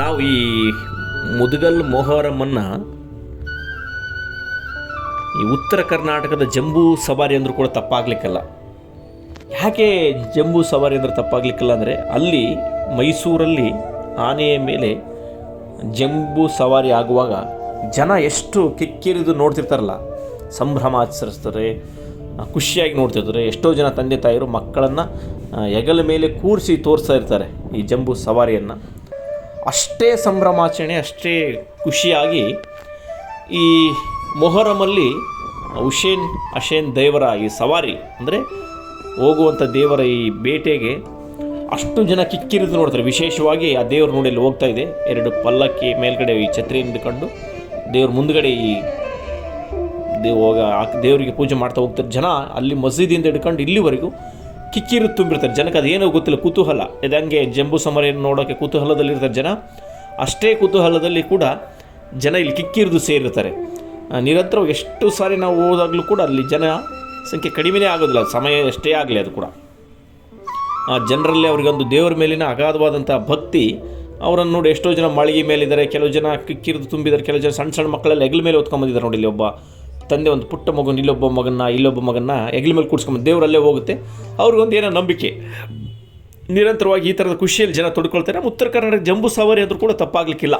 ನಾವು ಈ ಮುದುಗಲ್ ಮೊಹರಮ್ಮನ್ನು ಈ ಉತ್ತರ ಕರ್ನಾಟಕದ ಜಂಬೂ ಸವಾರಿ ಅಂದರೂ ಕೂಡ ತಪ್ಪಾಗ್ಲಿಕ್ಕಲ್ಲ. ಯಾಕೆ ಜಂಬೂ ಸವಾರಿ ಅಂದರೆ ತಪ್ಪಾಗ್ಲಿಕ್ಕಲ್ಲ ಅಂದರೆ ಅಲ್ಲಿ ಮೈಸೂರಲ್ಲಿ ಆನೆಯ ಮೇಲೆ ಜಂಬೂ ಸವಾರಿ ಆಗುವಾಗ ಜನ ಎಷ್ಟು ಕಿಕ್ಕಿರಿದು ನೋಡ್ತಿರ್ತಾರಲ್ಲ ಸಂಭ್ರಮ ಆಚರಿಸ್ತಾರೆ ಖುಷಿಯಾಗಿ ನೋಡ್ತಿರ್ತಾರೆ, ಎಷ್ಟೋ ಜನ ತಂದೆ ತಾಯಿರು ಮಕ್ಕಳನ್ನು ಹೆಗಲ ಮೇಲೆ ಕೂರಿಸಿ ತೋರಿಸ್ತಾ ಇರ್ತಾರೆ ಈ ಜಂಬೂ ಸವಾರಿಯನ್ನು. ಅಷ್ಟೇ ಸಂಭ್ರಮಾಚರಣೆ, ಅಷ್ಟೇ ಖುಷಿಯಾಗಿ ಈ ಮೊಹರಮಲ್ಲಿ ಹುಷೇನ್ ಅಶೇನ್ ದೇವರ ಈ ಸವಾರಿ, ಅಂದರೆ ಹೋಗುವಂಥ ದೇವರ ಈ ಬೇಟೆಗೆ ಅಷ್ಟು ಜನ ಕಿಕ್ಕಿರಿದು ನೋಡ್ತಾರೆ. ವಿಶೇಷವಾಗಿ ಆ ದೇವ್ರ ನೋಡಿ ಅಲ್ಲಿ ಹೋಗ್ತಾ ಇದೆ. ಎರಡು ಪಲ್ಲಕ್ಕಿ ಮೇಲ್ಗಡೆ ಈ ಛತ್ರಿ ಹಿಡ್ಕೊಂಡು ದೇವ್ರ ಮುಂದ್ಗಡೆ ಈ ದೇವ್ ದೇವರಿಗೆ ಪೂಜೆ ಮಾಡ್ತಾ ಹೋಗ್ತಾರೆ ಜನ. ಅಲ್ಲಿ ಮಸೀದಿಯಿಂದ ಹಿಡ್ಕೊಂಡು ಇಲ್ಲಿವರೆಗೂ ಕಿಕ್ಕಿರು ತುಂಬಿರ್ತಾರೆ. ಜನಕ್ಕೆ ಅದೇನೋ ಗೊತ್ತಿಲ್ಲ, ಕುತೂಹಲ. ಇದಂಗೆ ಜಂಬು ಸಮರೆಯನ್ನು ನೋಡೋಕ್ಕೆ ಕುತೂಹಲದಲ್ಲಿರ್ತಾರೆ ಜನ. ಅಷ್ಟೇ ಕುತೂಹಲದಲ್ಲಿ ಕೂಡ ಜನ ಇಲ್ಲಿ ಕಿಕ್ಕಿರಿದು ಸೇರಿರ್ತಾರೆ. ನಿರಂತರ ಎಷ್ಟು ಸಾರಿ ನಾವು ಹೋದಾಗಲೂ ಕೂಡ ಅಲ್ಲಿ ಜನ ಸಂಖ್ಯೆ ಕಡಿಮೆನೇ ಆಗೋದಿಲ್ಲ. ಸಮಯ ಎಷ್ಟೇ ಆಗಲಿ ಅದು ಕೂಡ. ಆ, ಜನರಲ್ಲಿ ಅವರಿಗೊಂದು ದೇವರ ಮೇಲಿನ ಅಗಾಧವಾದಂಥ ಭಕ್ತಿ, ಅವರನ್ನು ನೋಡಿ ಎಷ್ಟೋ ಜನ ಮಾಳಿಗೆ ಮೇಲಿದ್ದಾರೆ, ಕೆಲವು ಜನ ಕಿಕ್ಕಿರಿದು ತುಂಬಿದ್ದಾರೆ, ಕೆಲವು ಜನ ಸಣ್ಣ ಸಣ್ಣ ಮಕ್ಕಳೆಲ್ಲ ಹೆಗಲ ಮೇಲೆ ಹೊತ್ಕೊಂಬಂದಿದ್ದಾರೆ ನೋಡಿ ಇಲ್ಲಿ ಒಬ್ಬ ತಂದೆ ಒಂದು ಪುಟ್ಟ ಮಗನ, ಇಲ್ಲೊಬ್ಬ ಮಗನ್ನ ಇಲ್ಲೊಬ್ಬ ಮಗನ್ನ ಹೆಗಲ ಮೇಲೆ ಕೂಡ್ಸ್ಕೊಂಬಂದು ದೇವರಲ್ಲೇ ಹೋಗುತ್ತೆ. ಅವ್ರಿಗೊಂದು ಏನೋ ನಂಬಿಕೆ. ನಿರಂತರವಾಗಿ ಈ ಥರದ ಖುಷಿಯಲ್ಲಿ ಜನ ತೊಡ್ಕೊಳ್ತಾರೆ. ಉತ್ತರ ಕರ್ನಾಟಕ ಜಂಬೂ ಸವಾರಿ ಅಂದರೂ ಕೂಡ ತಪ್ಪಾಗಲಿಕ್ಕಿಲ್ಲ.